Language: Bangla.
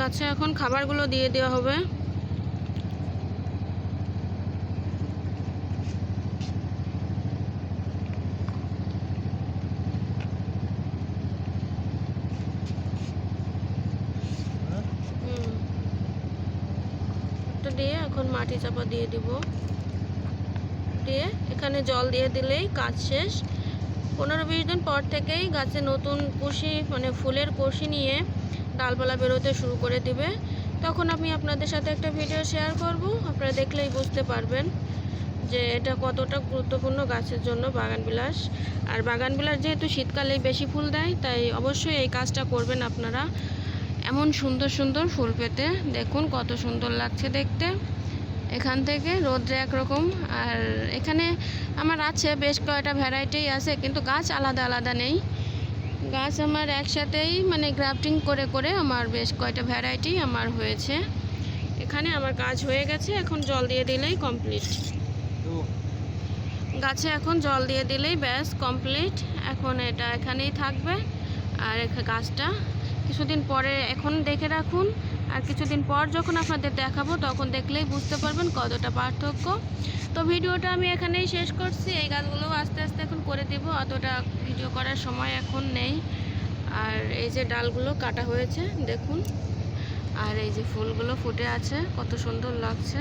গাছে এখন খাবারগুলো দিয়ে দেওয়া হবে। দিয়ে এখন মাটি চাপা দিয়ে দিব। দিয়ে এখানে জল দিয়ে দিলেই কাজ শেষ। পনেরো বিশ দিন পর থেকেই গাছে নতুন কুশি মানে ফুলের কষি নিয়ে ডালপালা বেরোতে শুরু করে দিবে। তখন আমি আপনাদের সাথে একটা ভিডিও শেয়ার করব। আপনারা দেখলেই বুঝতে পারবেন যে এটা কতটা গুরুত্বপূর্ণ গাছের জন্য বাগানবিলাস আর বাগানবিলাস যেহেতু শীতকালেই বেশি ফুল দেয়, তাই অবশ্যই এই কাজটা করবেন আপনারা। এমন সুন্দর সুন্দর ফুল পেতে। দেখুন কত সুন্দর লাগছে দেখতে। এখান থেকে রোদ্রে একরকম। আর এখানে আমার আছে বেশ কয়টা ভ্যারাইটি আছে, কিন্তু গাছ আলাদা আলাদা নেই। গাছ আমার একসাথেই মানে গ্রাফটিং করে করে আমার বেশ কয়টা ভ্যারাইটি আমার হয়েছে। এখানে আমার কাজ হয়ে গেছে, এখন জল দিয়ে দিলেই কমপ্লিট গাছে এখন জল দিয়ে দিলেই ব্যাস কমপ্লিট এখন এটা এখানেই থাকবে, আর গাছটা কিছুদিন পরে এখন দেখে রাখুন, আর কিছুদিন পর যখন আপনাদের দেখাবো তখন দেখলেই বুঝতে পারবেন কতটা পার্থক্য। তো ভিডিওটা আমি এখানেই শেষ করছি, এই গাছগুলো আস্তে আস্তে করে দেব, অতটা ভিডিও করার সময় এখন নেই। আর এই যে ডালগুলো কাটা হয়েছে, দেখুন। আর এই যে ফুলগুলো ফুটে আছে, কত সুন্দর লাগছে।